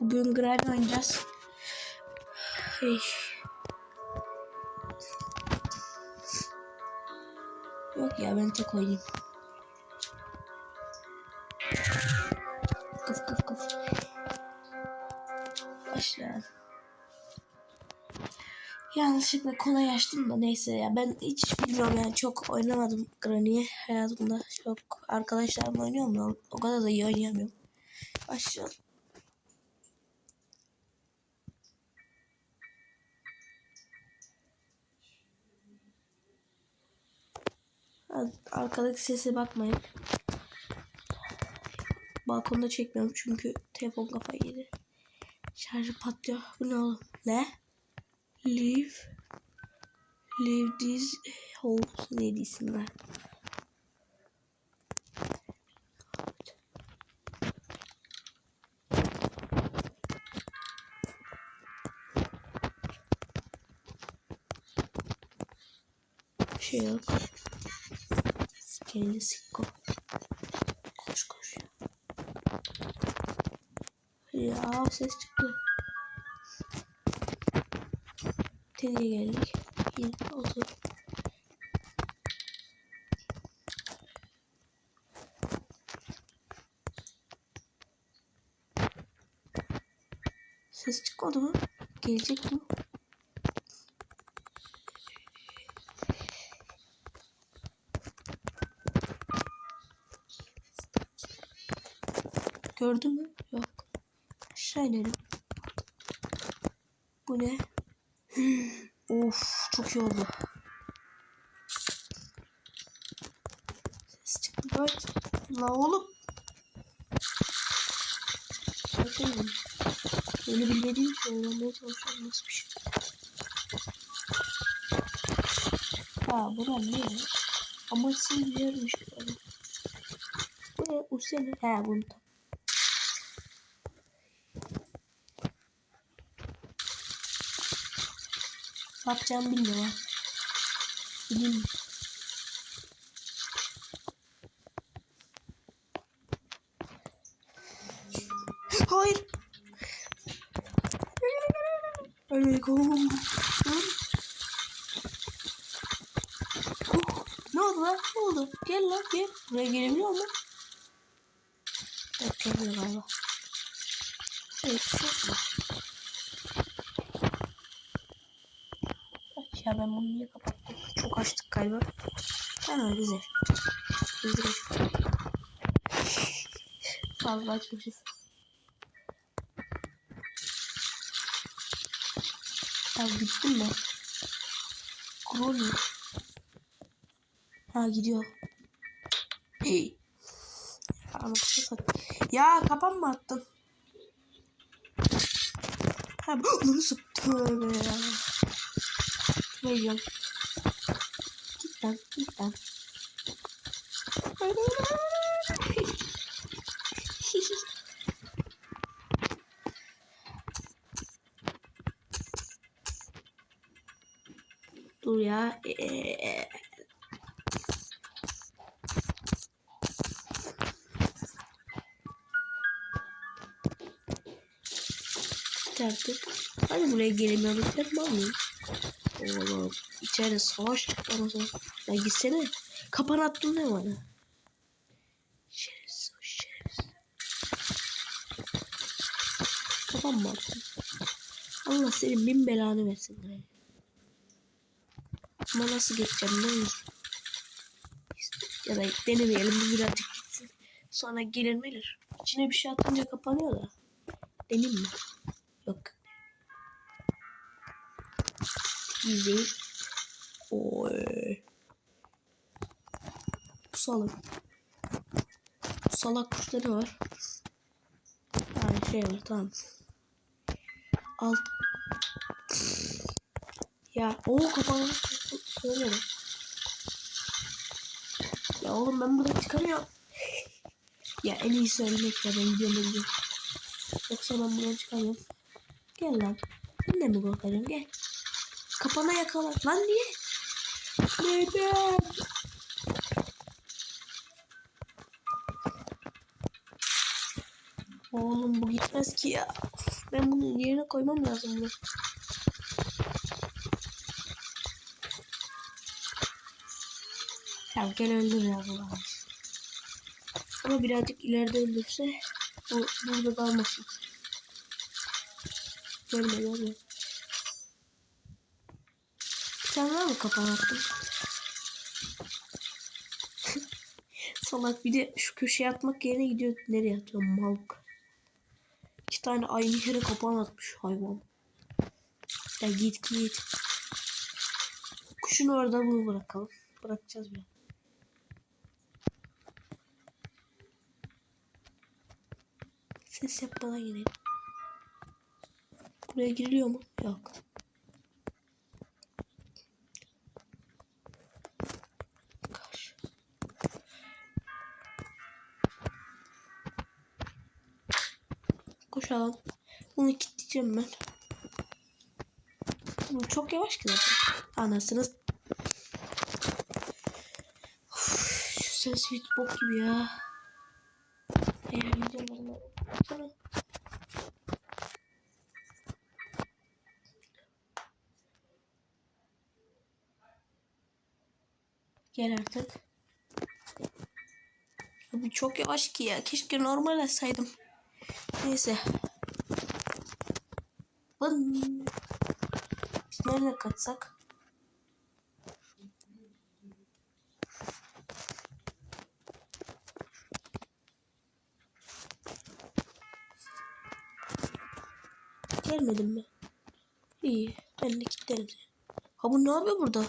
Bugün Granny oynayacağız. Hey. Yok ya ben tek oynayayım. Kıf kıf kıf. Başlayalım. Yanlışlıkla kolay açtım da neyse ya ben hiç bilmiyorum yani çok oynamadım Granny'i hayatımda çok arkadaşlarım oynuyor mu o kadar da iyi oynayamıyorum. Başlayalım. Arkadaki sese bakmayın. Balkonda çekmiyorum çünkü telefon kafayı yedi. Şarjı patlıyor. Bu ne oğlum? Ne? Leave. Leave this house. Neydi isimler? Kendi sikko. Koş koş ya. Ses çıktı. Teddy'ye geldik. Yine otur. Ses çıkmadı mı? Gelecek mi? Gördün mü? Yok. İnelim. Bu ne? of çok iyi oldu. Ses çıktı bak. La oğlum. Bakın. Öyle bilmediğim şey öğrenmeye çalışıyorum nasıl bir şey. Ha bura ne? Amaçsız bir yermiş böyle. Bu ne? Usene. He bunu tam. Ne yapacağımı bilmiyorum mi? Hayır. Öyle kovum. Ne oldu? Ne oldu? Gel lan gel. Buraya gelebiliyor mu? Evet geliyor galiba. Evet çok mu? Ya ben bunu niye kapattım? Çok açtık galiba. Tamam güzel. Güzel. Fazla açmışız. Ya gittin mi? Kroni. Ha gidiyor. Hey. Ya kapan mı attın? Ha bunu sık. Tövbe ya. Geliyorum. Git lan git lan. Dur ya. Ee, artık. Hani buraya gelemiyorum. Mal mıyım? Oğlum içeride savaş çıktı. Ya gitsene. Kapan attın ne bana? Şerefsiz o şerefsiz. Kapan mı attın? Allah senin bin belanı versin. Yani. Ama nasıl geçeceğim ne olur? Ya da denemeyelim bir birazcık gitsin. Sonra gelir gelir. İçine bir şey atınca kapanıyor da. Deneyim mi? Yok. İzleyin. Oy. Pusalım. Salak kuşta ne var? Ha şey var tamam. Alt. Ya o kapalı. Söyle. Ya oğlum ben burada çıkarıyorum. Ya en iyisi ölmek ya ben gidiyorum gidiyorum. Yoksa ben buradan çıkamıyorum. Gel lan. Sen de mi korkacaksın gel. Kapana yakala. Lan niye? Neden? Oğlum bu gitmez ki ya. Ben bunu yerine koymam lazım bunu. Tamam gel öldür ya bu adam. Ama birazcık ileride öldürse bu burada kalmasın. Görme görme. Bir tane daha mı kapağı attım? Salak bir de şu köşeye atmak yerine gidiyor. Nereye atıyor malk. İki tane aynı yere kapağını atmış hayvan. Ya git git. Kuşunu orada bunu bırakalım. Bırakacağız bir. Ses yapmadan gidelim. Buraya giriliyor mu? Yok. Koşalım. Bunu kilitleyeceğim ben. Bu çok yavaş ki zaten. Anasınız. Of, şu ses bir bok gibi ya. Gel artık. Bu çok yavaş ki ya. Keşke normal açsaydım. Neyse. Bın. Biz nerede kaçsak? Gelmedin mi? İyi. Ben de kilitlerim. Ha bu ne yapıyor burada?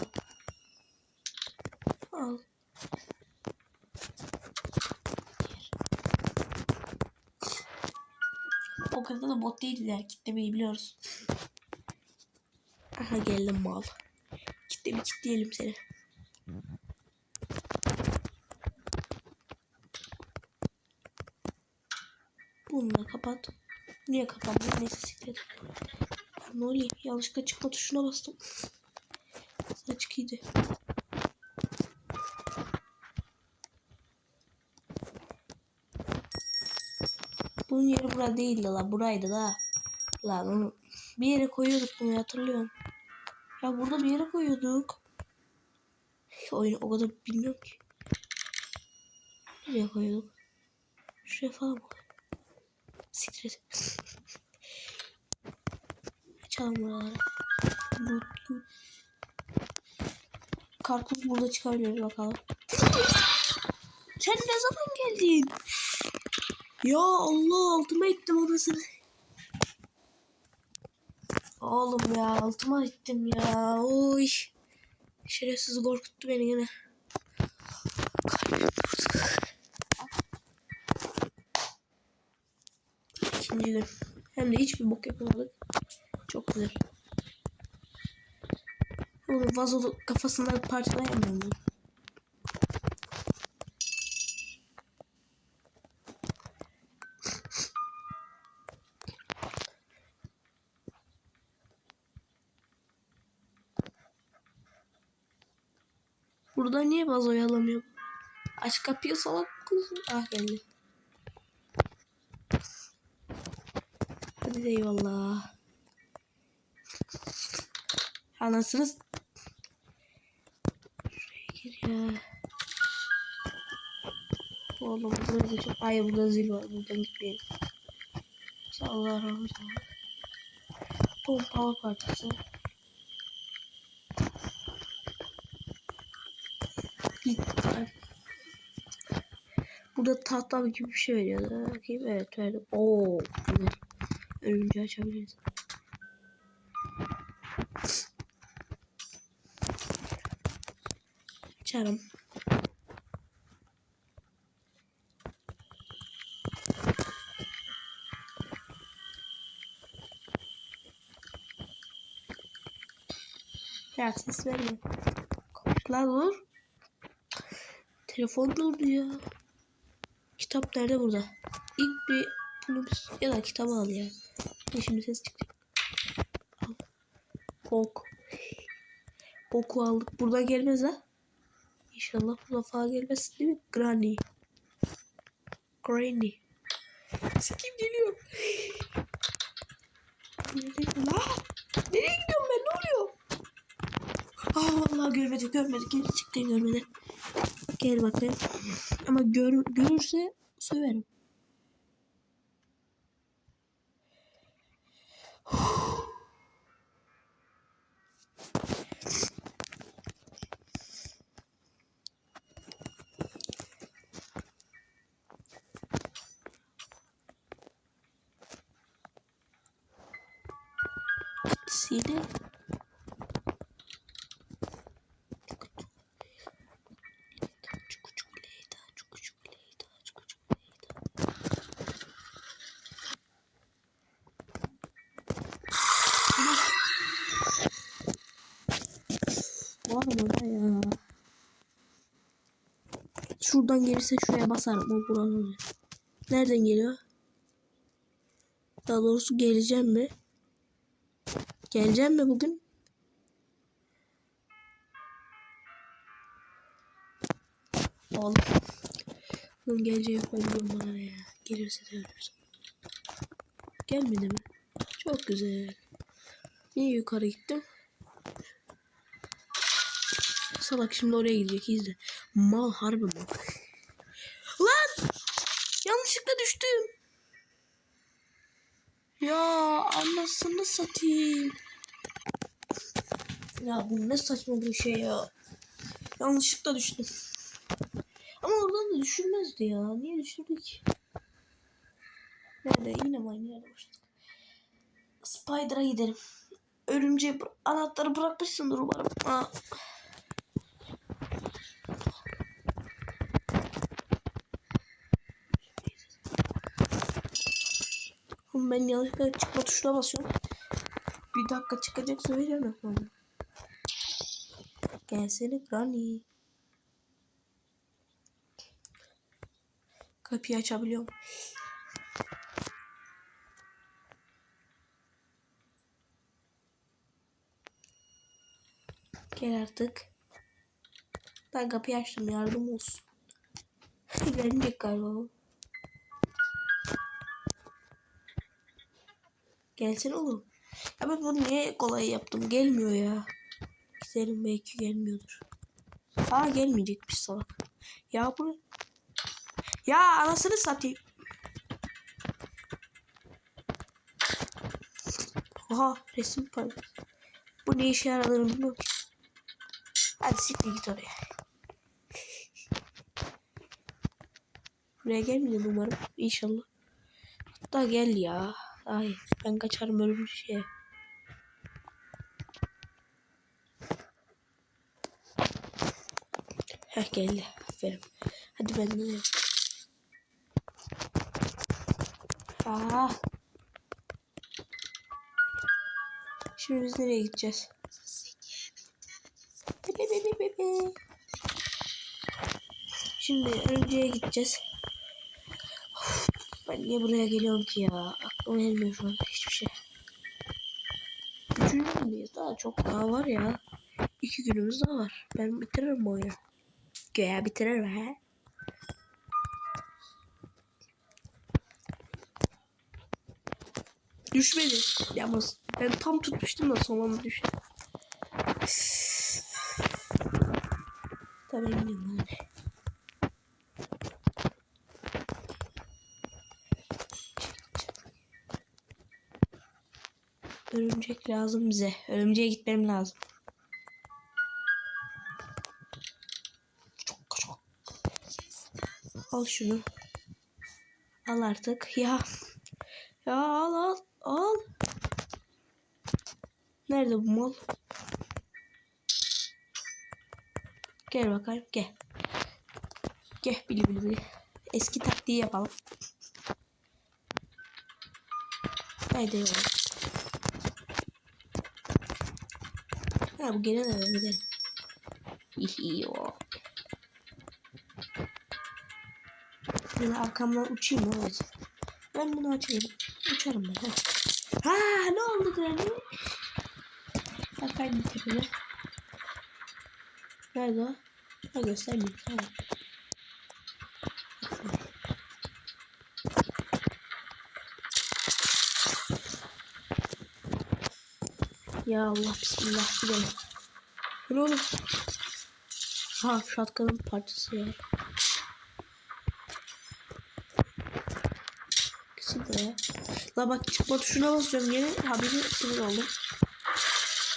O kadar da bot değildi ya. Kitlemeyi biliyoruz. Aha geldim mal. Kitle bir kitleyelim seni. Bunu da kapat. Niye kapandı? Neyse. Ya Ne oluyor? Yanlışlıkla çıkma tuşuna bastım. Saç iyiydi. Bunun yeri bura değildi la. Buraydı la. Lan bir yere koyuyorduk bunu hatırlıyorum. Ya burada bir yere koyuyorduk. Oyunu o kadar bilmiyorum ki. Nereye koyuyorduk? Şuraya falan mı? Siktir. Açalım buraları. Bu, bu. Karpuz burada çıkabilir bakalım. Sen ne zaman geldin? Ya Allah altıma ettim odasını. Oğlum ya altıma ettim ya. Oy. Şerefsiz korkuttu beni yine. İkinci. Hem de hiçbir bok yapamadık. Çok güzel. Oğlum vazo kafasından parçalayamıyorum ben. Niye vazoyu alamıyorum? Aç kapıyı salak kız. Ah geldi. Hadi de eyvallah. Anasınız. Şuraya gir ya. Oğlum burada da çok... Ay burada zil var. Buradan gitmeyelim. Allah rahmet eylesin. Pompalı parçası. Burada tahta gibi bir şey veriyordu. Bakayım evet verdi. Oo güzel. Örümceği açabiliriz. Açarım. Ya ses verme. Komşular dur. Telefon durdu ya. Kitap nerede burada? İlk bir bunu ya da kitabı al ya. Ne şimdi ses çıktı. Al. Ok. Oku aldık. Buradan gelmez ha. İnşallah bu defa gelmez değil mi? Granny. Granny. Sikim geliyor. Nereye nereye gidiyorum ben? Ne oluyor? Aa vallahi görmedi görmedi. Gerçekten görmedi. Gel bakayım. Ama gör, görürse söverim. Seni Var mı da ya? Şuradan gelirse şuraya basarım o buranın. Nereden geliyor? Daha doğrusu geleceğim mi? Geleceğim mi bugün? Oğlum. Bunun geleceği koymuyorum bana ya. Gelirse de ölürüz. Gelmedi mi? Çok güzel. Niye yukarı gittim? Salak şimdi oraya gidecek izle. Mal harbi mal. Lan! Yanlışlıkla düştüm. Ya anasını satayım. Ya bu ne saçma bir şey ya. Yanlışlıkla düştüm. Ama oradan da düşürmezdi ya. Niye düşürdük? Nerede? Yine mi aynı yerde başladık? Spider'a gidelim. Örümceğe bıra- anahtarı bırakmışsındır umarım. Aa. Oğlum ben yanlışlıkla çıkma tuşuna basıyorum. Bir dakika çıkacak söyleyeceğim efendim. Gelsene Granny. Kapıyı açabiliyorum. Gel artık. Ben kapıyı açtım yardım olsun. Gelecek galiba bu. Gelsene oğlum. Ya ben bunu niye kolay yaptım? Gelmiyor ya. Gidelim belki gelmiyordur. Aa gelmeyecekmiş salak. Ya bu Ya anasını satayım. Oha resim paylaş. Bu ne işe yaradığını bilmiyorum ki. Hadi siktir git oraya. Buraya gelmiyor umarım. İnşallah. Hatta gel ya. Ay ben kaçarım bir şeye. Heh geldi. Aferin. Hadi ben de. Aa. Şimdi biz nereye gideceğiz? Bebe bebe bebe. Şimdi örümceğe gideceğiz. Ben niye buraya geliyorum ki ya? Aklıma şu an hiçbir şey. Üçüncü gündeyiz. Daha çok daha var ya. İki günümüz daha var. Ben bitiririm bu oyunu. Göya bitiririm he. Düşmedi. Yalnız ben tam tutmuştum da son anda düştü. Tabii eminim hadi. Örümcek lazım bize. Örümceğe gitmem lazım. Al şunu. Al artık. Ya. Ya al al. Al. Nerede bu mal? Gel bakayım gel. Gel bili bili bili. Eski taktiği yapalım. Haydi yavrum. Ha bu gene de gidelim. Hihi o. Böyle arkamdan uçayım mı? Evet. Ben bunu açayım. Uçarım ben. Ha, ha ne oldu Granny? Bakayım bir tepeme. Nerede o? Ha göstermeyeyim. Tamam. Ya Allah bismillah gidelim. Ne oğlum? Ha şatkanın parçası ya. Kısım buraya. La bak çıkma tuşuna basıyorum yine haberi sinir oldum.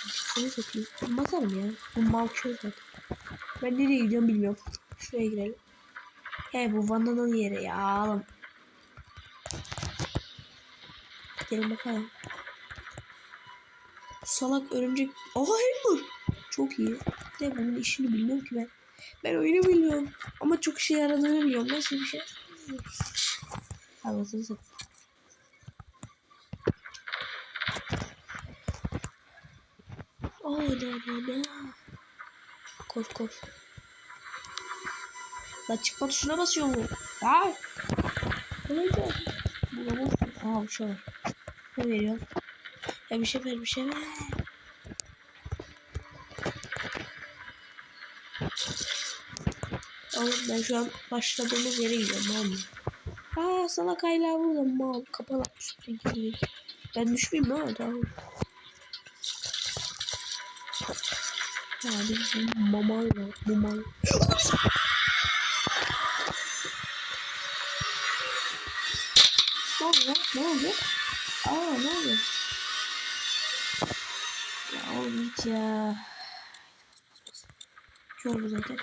Şunu satayım. Basarım ya. Bu mal zaten. Ben nereye gidiyorum bilmiyorum. Şuraya girelim. He bu Vanda'nın yeri ya oğlum. Gelin bakalım. Salak örümcek. Aha Hammer. Çok iyi. De bunun işini bilmiyorum ki ben. Ben oyunu bilmiyorum. Ama çok işe yaradığını biliyorum. Nasıl bir şey? Anlatırız. Oh ne ne ne. Koş koş. La çıkma tuşuna basıyor mu? Ha? Ne olacak? Bu da boş. Aa bir şey var. Ne veriyor? Ya bir şey ver bir şey ver. Oğlum ben şu an başladığımız yere gidiyorum tamam mı? Aa salak hala burada mal kapalı üstüne giriyor. Ben düşmeyeyim? Ha, tamam. Ya bir mamal var. Mamal. ne oldu? Ne oldu? Hiç ya. Oldu zaten.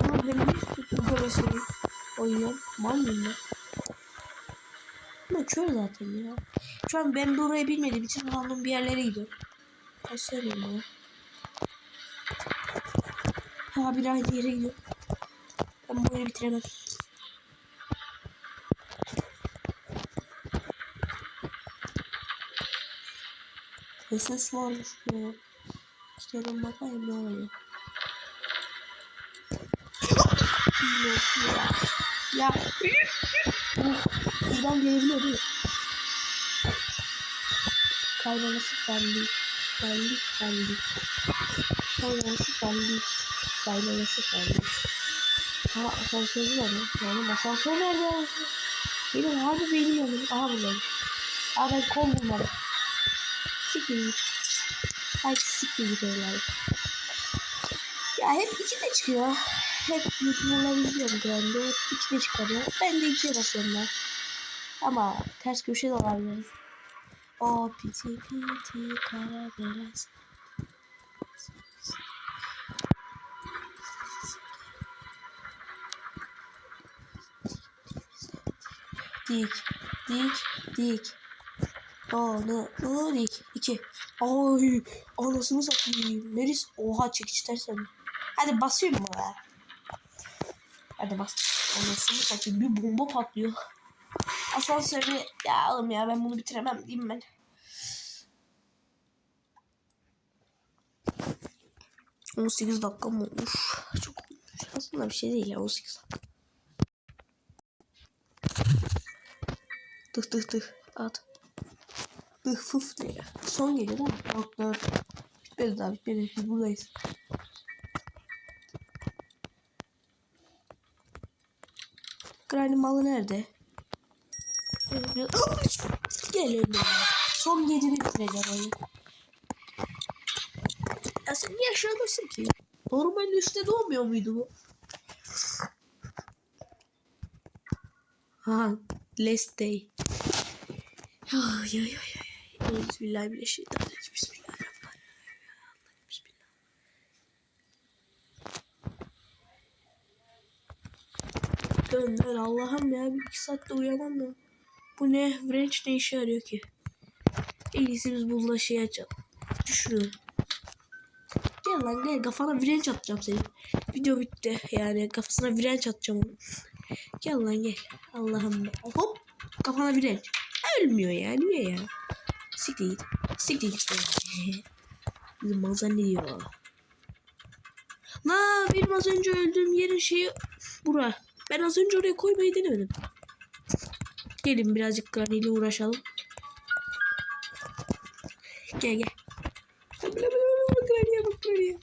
Ama ben ne istiyorsun böyle oynuyorum? Mal mıyım ben? Ama kör zaten ya. Şu an ben burayı bilmediğim için random bir yerlere gidiyorum. Ben söyleyeyim bana. Ha bir aynı yere gidiyor. Ben bu oyunu bitiremem. Ses varmış ya. Gidelim bakayım ne oluyor. ya. Ya. Oh, buradan gelebiliyor değil mi? Kaybolması benlik. Benlik benlik. Kaybolması benlik. Kaybolması benlik. Ha asansörü var ya. Yani asansör nerede? Benim harbi beynim yanıyor. Aha buradayım. Aa ben kol bulmadım. Siktir. Ay siktir evladım. Ya hep iki de çıkıyor. Hep YouTuber'ları izliyorum genelde. Hep iki de çıkarıyor. Ben de ikiye basıyorum ben. Ama ters köşe de olabilir. O piti piti kara beyaz. Dik, dik, dik. Onu dik. İki. Ay, anasını satayım. Meris, oha çekiç tersen. Hadi basıyorum mu ya? Hadi bas. Anasını satayım. Bir bomba patlıyor. Asansörü ya oğlum ya ben bunu bitiremem diyeyim ben. On sekiz dakika mı olmuş? Çok. Aslında bir şey değil ya 18 dakika. Tık tık tık at. Tık fıf ne ya? Son geliyor değil mi? Yok dört. Bitmedi daha bitmedi. Biz buradayız. Granny malı nerede? Geliyorum ya. Son geceni bitireceğim oyunu. Ya sen niye aşağıdasın ki? Normalde üstte doğmuyor muydu bu? Ha, last day. Ay ay ay ay. Bismillahirrahmanirrahim. Bismillahirrahmanirrahim. Bismillah. Dön dön Allah'ım ya bir iki saatte uyanamam da. Bu ne? Wrench ne işe yarıyor ki? En iyisi biz bununla şey açalım. Düşünüyorum. Gel lan gel kafana wrench atacağım senin. Video bitti yani kafasına wrench atacağım. Gel lan gel. Allah'ım. Hop kafana wrench. Ölmüyor ya niye ya? Siktir git. Siktir git. Bizim mal zannediyor. La benim az önce öldüğüm yerin şeyi bura. Ben az önce oraya koymayı denemedim. Gelin birazcık Granny ile uğraşalım. Gel gel. Granny'e bak Granny'e.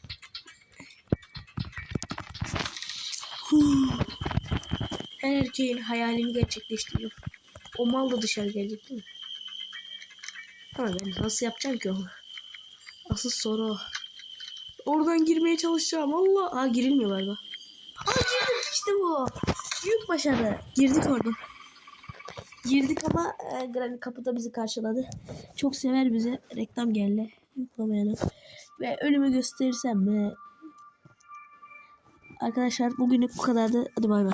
Her erkeğin hayalini gerçekleştiriyor. O mal da dışarı gelecek değil mi? Ama ben nasıl yapacağım ki onu? Asıl soru o. Oradan girmeye çalışacağım. Allah. Aa girilmiyor galiba. Aa girdik işte bu. Büyük başarı. Girdik orada. Girdik ama e, Granny kapıda bizi karşıladı. Çok sever bizi. Reklam geldi. Yıklamayalım. Ve önümü gösterirsem mi? Arkadaşlar bugünlük bu kadardı. Hadi bay bay.